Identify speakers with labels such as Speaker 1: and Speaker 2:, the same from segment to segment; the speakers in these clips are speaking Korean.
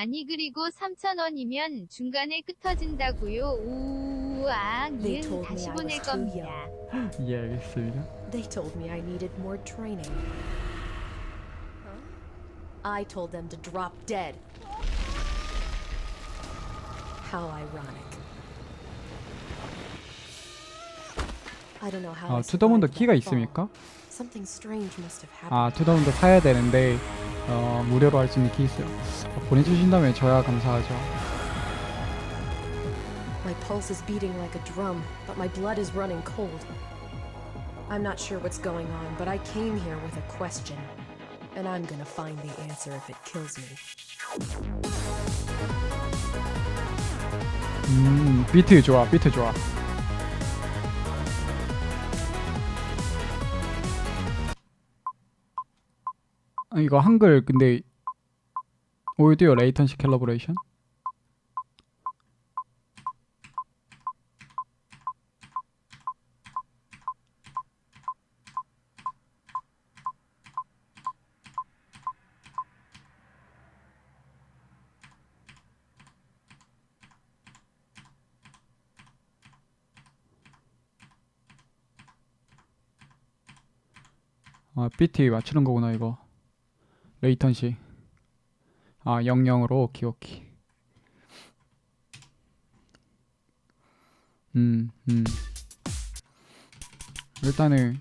Speaker 1: 아니 그리고 3,000원이면 중간에 흩어진다고요. 우아
Speaker 2: They
Speaker 1: 니은
Speaker 2: told me
Speaker 1: 다시
Speaker 2: I
Speaker 1: 보낼
Speaker 2: was too
Speaker 1: 겁니다.
Speaker 3: 예 알겠습니다.
Speaker 2: They told me I needed more training. I told them to drop dead. How ironic. I don't know how.
Speaker 3: 아
Speaker 2: I
Speaker 3: 투더문도
Speaker 2: survived
Speaker 3: 키가
Speaker 2: that fall.
Speaker 3: 있습니까?
Speaker 2: Something strange must have happened.
Speaker 3: 아 투더문도 사야 되는데 어, 무료로 할 수 있는 키 있어요. 어, 보내주신다면 저야 감사하죠.
Speaker 2: My pulse is beating like a drum, but my blood is running cold. I'm not sure what's going on, but I came here with a question. And I'm gonna find the answer if it kills me.
Speaker 3: 음 비트 좋아 비트 좋아. 아, 이거 한글 근데 오디오 레이턴시 캘러브레이션? 아 비트 맞추는 거구나 이거 레이턴시 아 00으로 오키 오키 음, 음. 일단은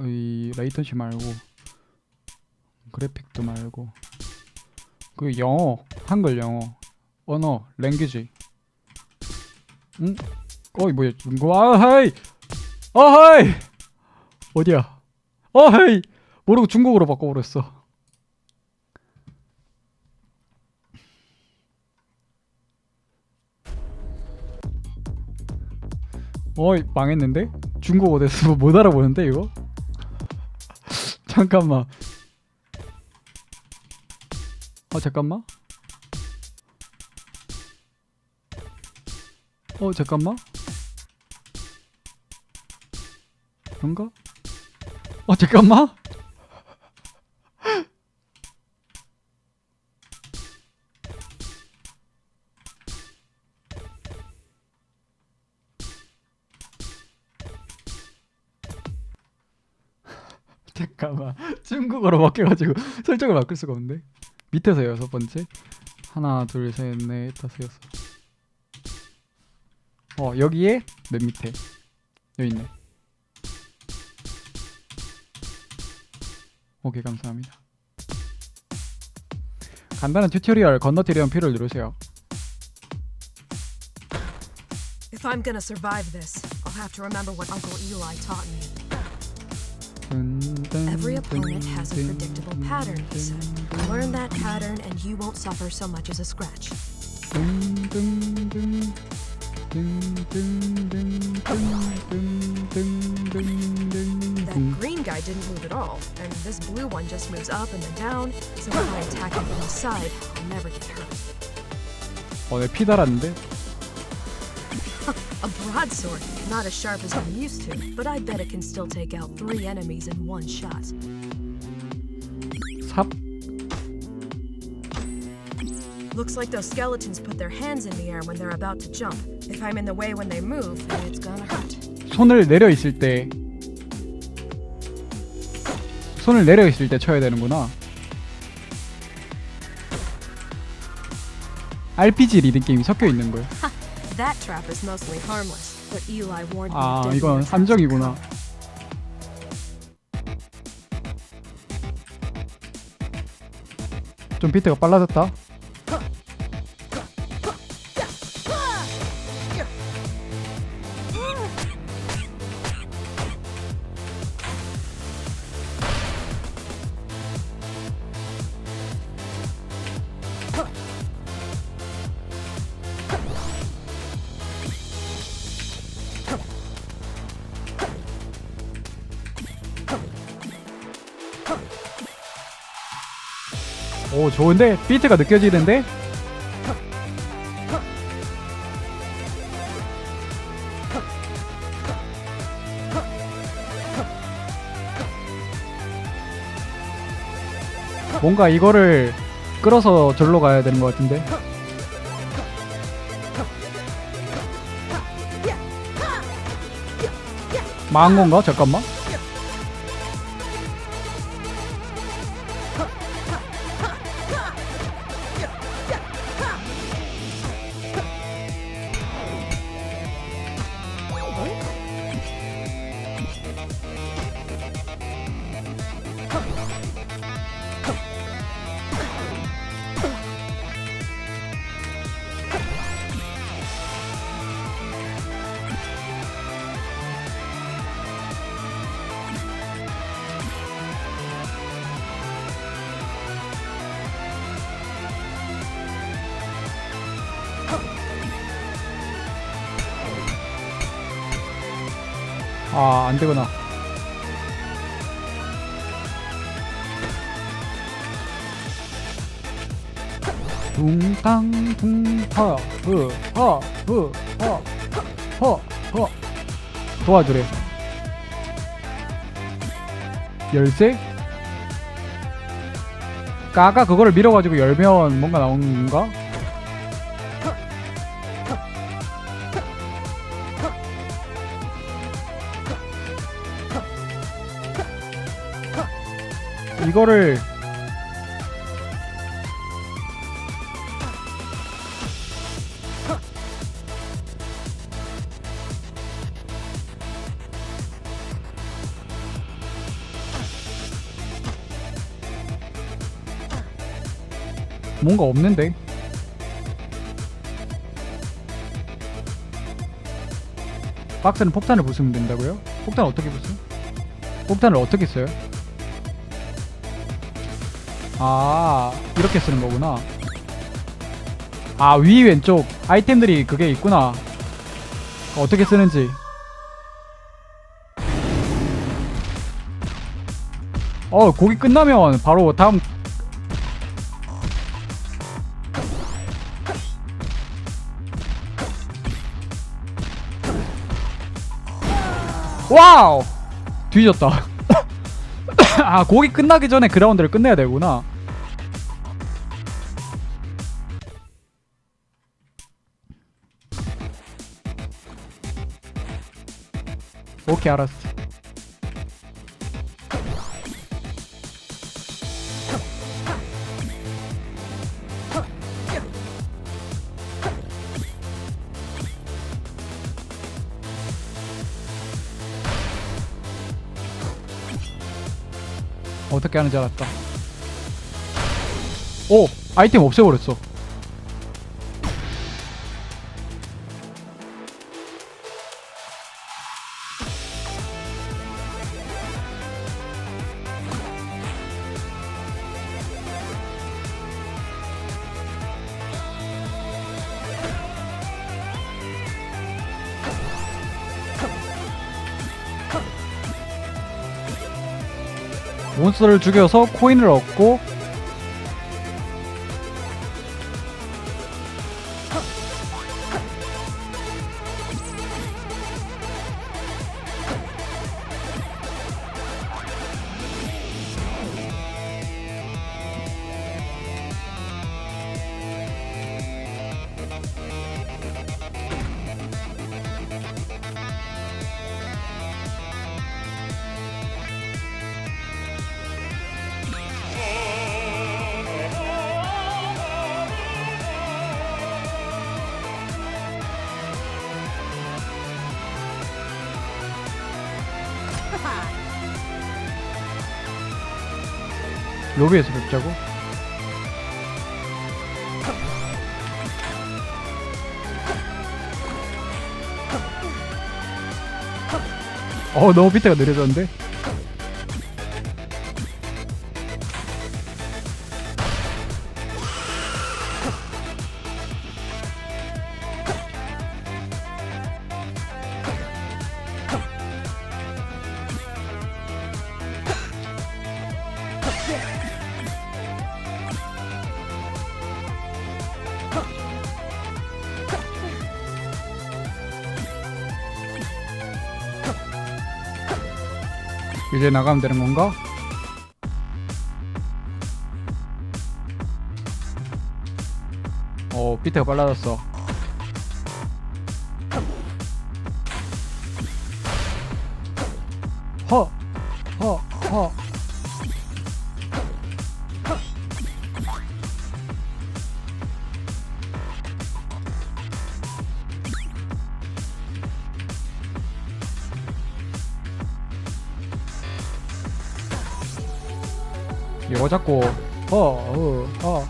Speaker 3: 이 레이턴시 말고 그래픽도 말고 그 영어 한글 영어 언어 랭귀지. 응? 어이 뭐야 중국 아하이! 아하이! 어디야? 어헤이! 모르고 중국어로 바꿔버렸어 어이 망했는데? 중국어 됐어 못 알아보는데 이거? 잠깐만 어 잠깐만 어 잠깐만 그런가? 어 잠깐만 잠깐만 중국어로 바뀌어가지고 설정을 바꿀 수가 없는데. 밑에서 여섯 번째. 하나 둘 셋 넷 다섯 여섯. 어 여기에 맨 밑에. 여기 있네. 오케이 감사합니다. 간단한 튜토리얼 건너뛰려면 P를 누르세요.
Speaker 2: If I'm gonna survive this, I'll have to remember what Uncle Eli taught me. Every opponent has a predictable pattern, he said. Learn that pattern and you won't suffer so much as a scratch. That green guy didn't move at all, and this blue one just moves up and then down, so if I attack him from the side, I'll never get hurt.
Speaker 3: 어내 피 달았는데
Speaker 2: A broadsword, not as sharp as I'm used to, but I bet it can still take out three enemies in one shot.
Speaker 3: 삽
Speaker 2: Looks like those skeletons put their hands in the air when they're about to jump. If I'm in the way when they move, then it's gonna hurt.
Speaker 3: 손을 내려 있을 때 손을 내려 있을 때 쳐야 되는구나. RPG 리듬 게임이 섞여 있는 거예요.
Speaker 2: That trap is mostly harmless, but Eli warned me.
Speaker 3: 아 이건 함정이구나. 좀 비트가 빨라졌다. 오 좋은데 비트가 느껴지는데 뭔가 이거를 끌어서 절로 가야 되는 것 같은데. 망한 건가? 잠깐만. 아, 안 되구나. 둥땅 둥하 흐하흐하허허 도와주래 열쇠? 까까 그거를 밀어가지고 열면 뭔가 나오는 건가? 이거를 뭔가 없는데 박스는 폭탄을 부수면 된다고요? 폭탄 어떻게 부수? 폭탄을 어떻게 써요? 아 이렇게 쓰는 거구나. 아 위 왼쪽 아이템들이 그게 있구나. 어떻게 쓰는지. 어 고기 끝나면 바로 다음. 와우! 뒤졌다. 아 고기 끝나기 전에 그라운드를 끝내야 되구나 오케이 알았어. 어떻게 하는지 알았다. 오 아이템 없애버렸어 몬스터를 죽여서 코인을 얻고 로비에서 뵙자고? 어 너무 비트가 느려졌는데 이제 나가면 되는 건가? 어, 비트가 빨라졌어. 허.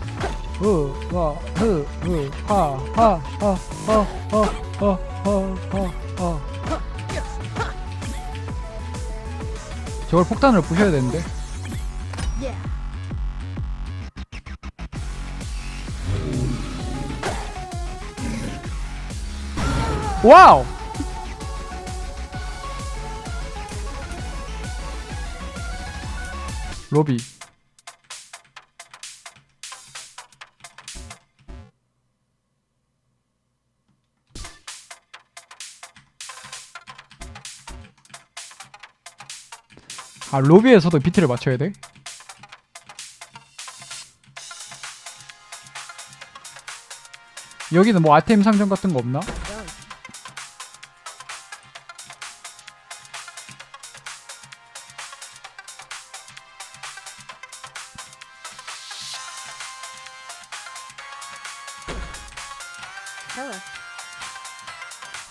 Speaker 3: 저걸 폭탄으로 부셔야 되는데. 와우! 로비. 아 로비에서도 비트를 맞춰야 돼? 여기는 뭐 아이템 상점 같은 거 없나?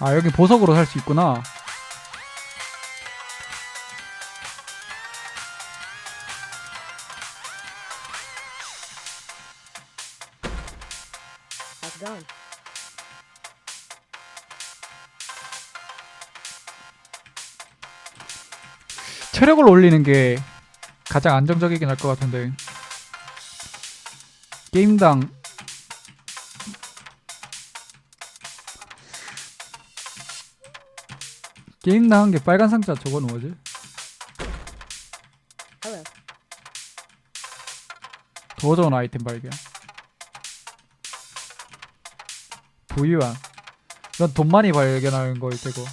Speaker 3: 아 여기 보석으로 살 수 있구나 체력을 올리는 게 가장 안정적이긴 할 것 같은데. 게임당. 게임당 한게 빨간 상자 저거는 뭐지? 더 좋은 아이템 발견. 보유한. 이건 돈 많이 발견하는 거일 테고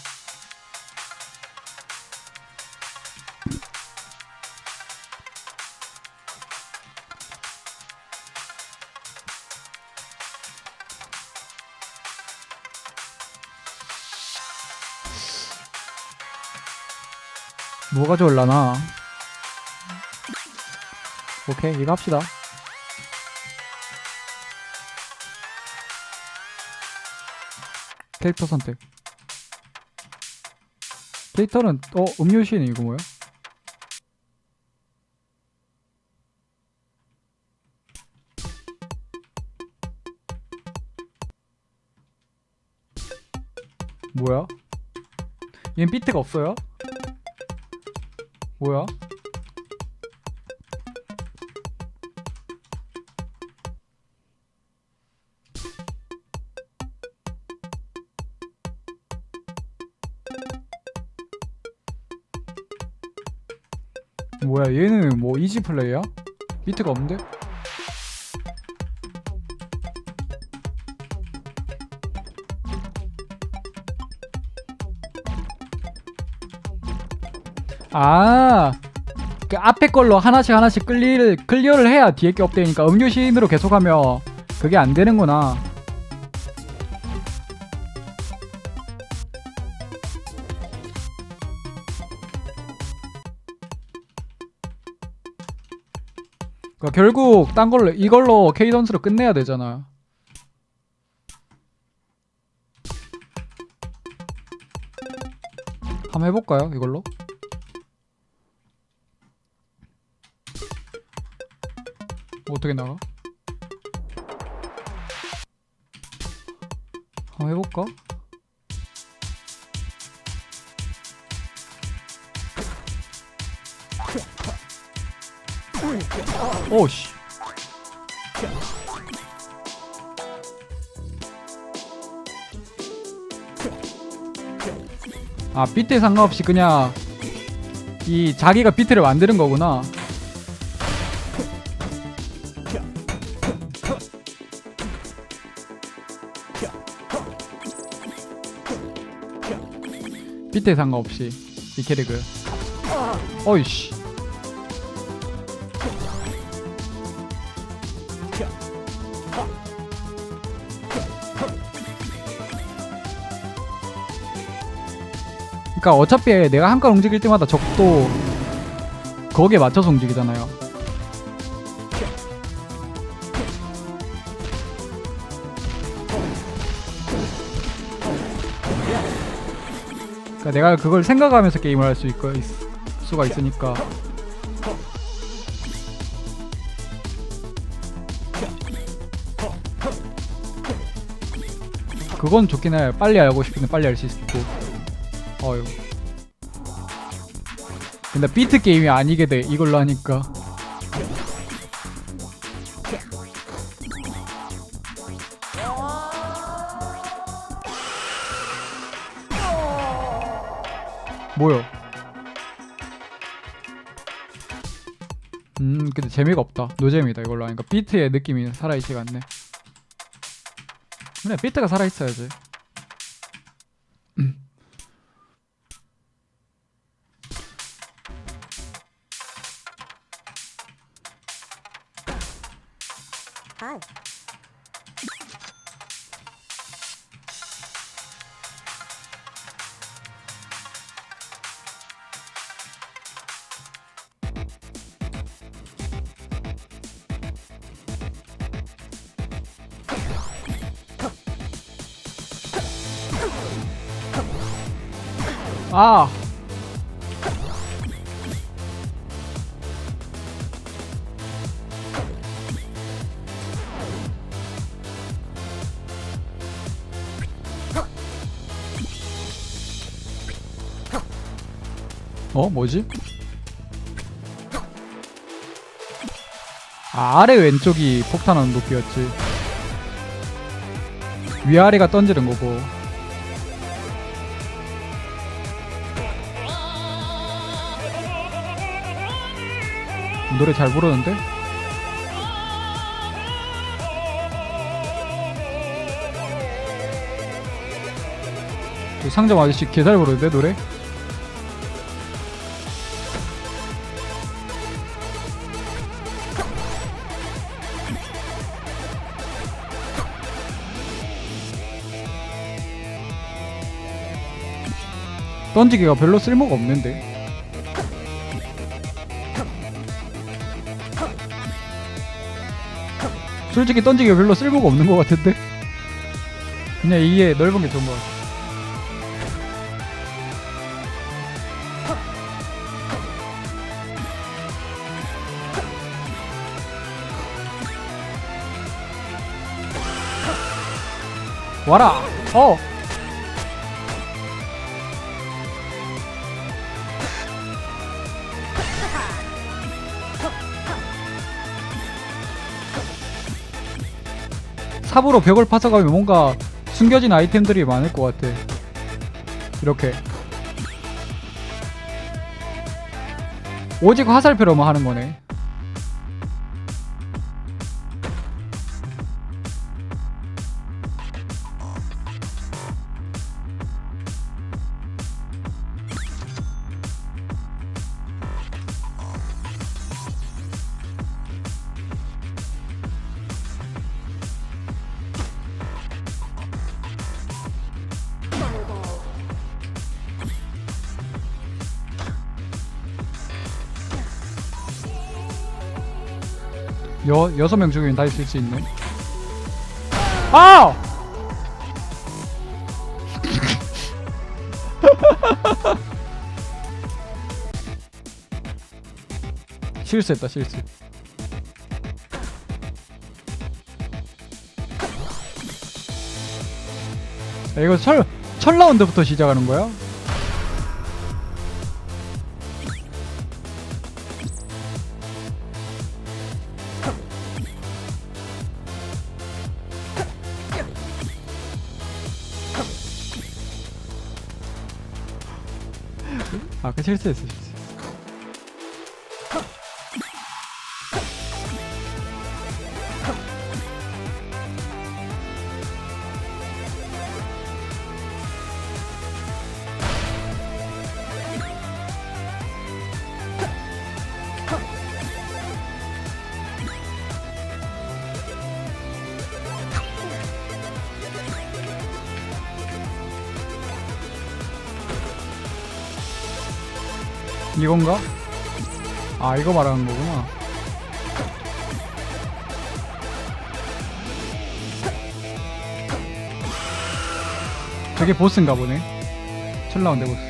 Speaker 3: 뭐가 좋을라나 오케이 이거 합시다 캐릭터 선택 캐릭터는 어 음료시는 이거 뭐야? 뭐야? 얘는 비트가 없어요? 뭐야? 뭐야 얘는 뭐 이지 플레이야? 비트가 없는데? 아, 그 앞에 걸로 하나씩 하나씩 클리를, 클리어를 해야 뒤에 게 업되니까 음료신으로 계속하면 그게 안 되는구나. 그러니까 결국 딴 걸로 이걸로 케이던스로 끝내야 되잖아. 한번 해볼까요? 이걸로? 어떻게 나가? 한번 해볼까? 오씨 아 비트에 상관없이 그냥 이 자기가 비트를 만드는 거구나 퀄리티에 상관없이 이 캐릭을. 어이씨. 그니까 어차피 내가 한칸 움직일 때마다 적도 거기에 맞춰서 움직이잖아요. 그러니까 내가 그걸 생각하면서 게임을 할 수 있고 있, 수가 있으니까. 그건 좋긴 해. 빨리 알고 싶으면 빨리 알 수 있고. 어휴. 근데 비트 게임이 아니게 돼. 이걸로 하니까. 뭐요? 음, 근데 재미가 없다. 노잼이다 이걸로 하니까 비트의 느낌이 살아있지가 않네. 그래, 비트가 살아있어야지. 아! 어? 뭐지? 아, 아래 왼쪽이 폭탄하는 높이였지. 위아래가 던지는 거고. 노래 잘 부르는데? 저 상점 아저씨 개 잘 부르는데 노래? 던지기가 별로 쓸모가 없는데 솔직히 던지기가 별로 쓸모가 없는 것 같은데? 그냥 이게 넓은 게 좋은 것 같아. 와라! 어 삽으로 벽을 파서가면 뭔가 숨겨진 아이템들이 많을 것 같아. 이렇게. 오직 화살표로만 하는 거네. 여 여섯 명 중에 다 있을 수 있네. 아! 실수했다 실수. 야, 이거 철, 철 라운드부터 시작하는 거야? 아까 실수했어 실수. 이건가? 아 이거 말하는 거구나. 저게 보스인가 보네. 7라운드 보스.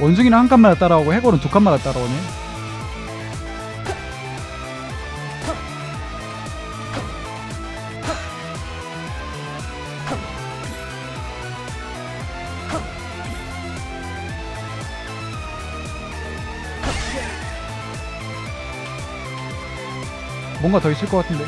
Speaker 3: 원숭이는 한 칸마다 따라오고 해골은 두 칸마다 따라오네 뭔가 더 있을 것 같은데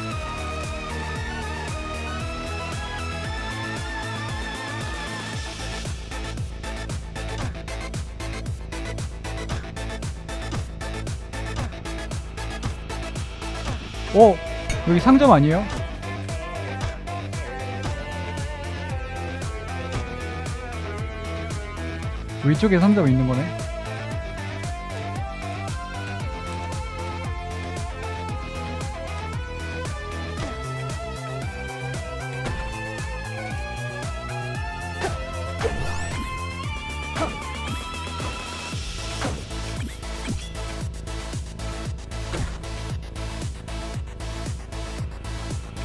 Speaker 3: 어 여기 상점 아니에요? 위쪽에 상점이 있는 거네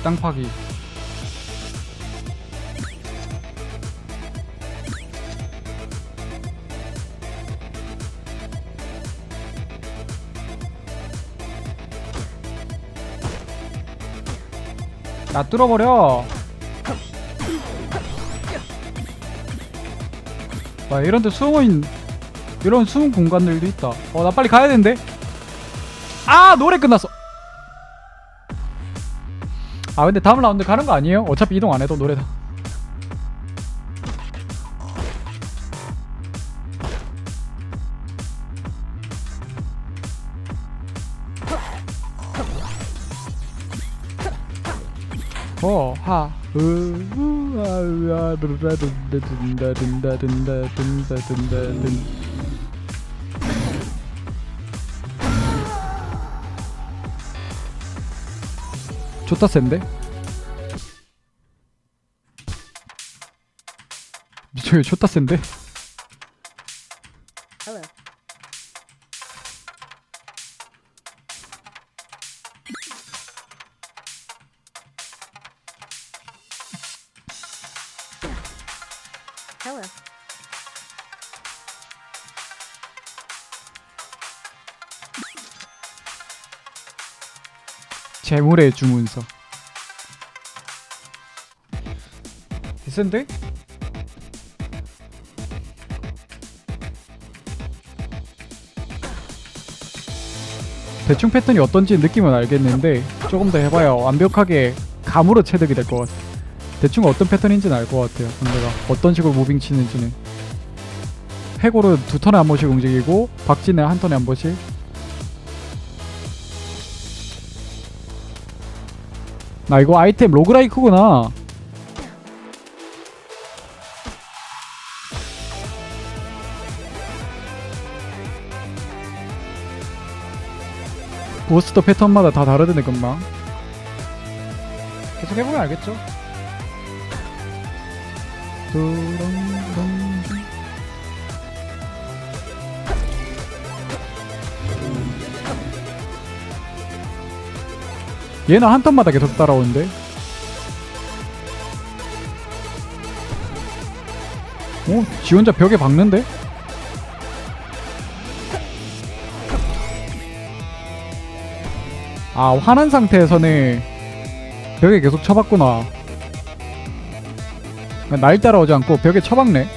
Speaker 3: 땅 파기. 나 뚫어버려. 와 이런 데 숨은 이런 숨은 공간들도 있다. 어 나 빨리 가야 되는데. 아 노래 끝났어 아 근데 다음 라운드 가는 거 아니에요? 어차피 이동 안 해도 노래다 어하 으아 든다 든다 든다 든다 든다 든다 든 좋다 센데? 저기 좋다 센데?
Speaker 4: Hello.
Speaker 3: 재물의 주문서. 비싼데? 대충 패턴이 어떤지 느낌은 알겠는데 조금 더 해봐야 완벽하게 감으로 체득이 될 것 같아. 대충 어떤 패턴인지는 알 것 같아요 상대가. 어떤 식으로 무빙 치는지는. 해골은 두 턴에 한 번씩 움직이고 박쥐는 한 턴에 한 번씩 나 이거 아이템 로그라이크구나. 보스터 패턴마다 다 다르던데 금방. 계속 해보면 알겠죠? 두렁 얘는 한 턴마다 계속 따라오는데? 어? 지 혼자 벽에 박는데? 아 화난 상태에서는 벽에 계속 쳐박구나. 날 따라오지 않고 벽에 쳐박네.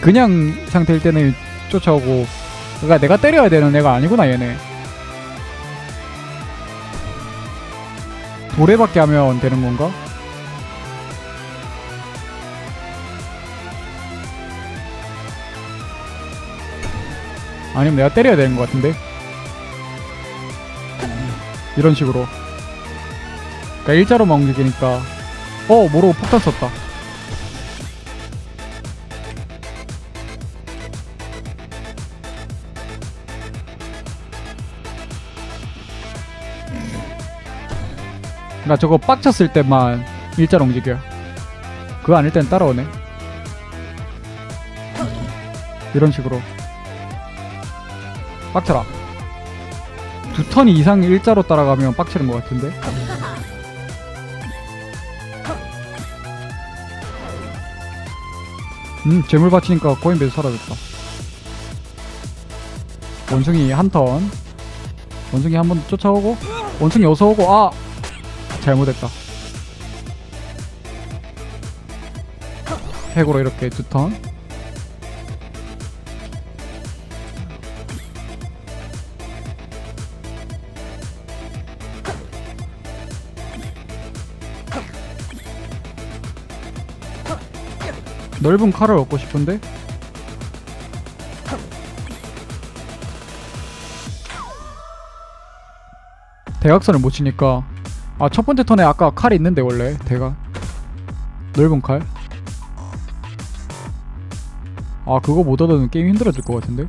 Speaker 3: 그냥 상태일 때는 쫓아오고. 그러니까 내가 때려야 되는 애가 아니구나 얘네 도래받게 하면 되는 건가? 아니면 내가 때려야 되는 것 같은데? 이런 식으로. 그러니까 일자로만 움직이니까. 어 모르고 폭탄 썼다 그러니까 저거 빡쳤을 때만 일자로 움직여. 그거 아닐 땐 따라오네. 이런 식으로 빡쳐라. 두 턴 이상 일자로 따라가면 빡치는 것 같은데. 음 재물 바치니까 코인 베이스 사라졌다. 원숭이 한 턴. 원숭이 한 번 쫓아오고 원숭이 어서 오고 아 잘못했다. 핵으로 이렇게 두 턴. 넓은 칼을 얻고 싶은데 대각선을 못 치니까 아 첫 번째 턴에 아까 칼이 있는데 원래 대각 넓은 칼. 아 그거 못 얻으면 게임 힘들어질 것 같은데.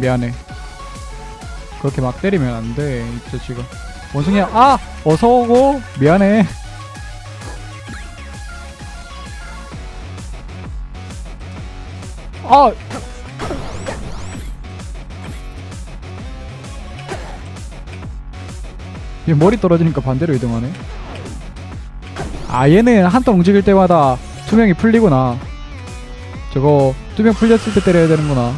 Speaker 3: 미안해. 그렇게 막 때리면 안 돼. 이제 지금. 원숭이야, 아! 어서 오고! 미안해. 아! 얘 머리 떨어지니까 반대로 이동하네. 아 얘는 한턴 움직일 때마다 투명이 풀리구나. 저거 투명 풀렸을 때 때려야 되는구나.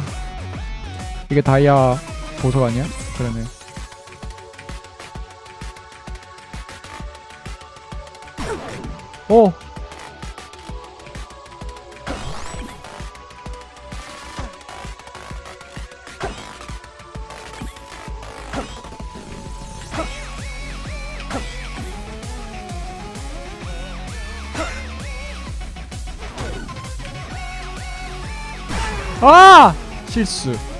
Speaker 3: 이게 다이아 보석 아니야? 그러네. 오. 아! 실수.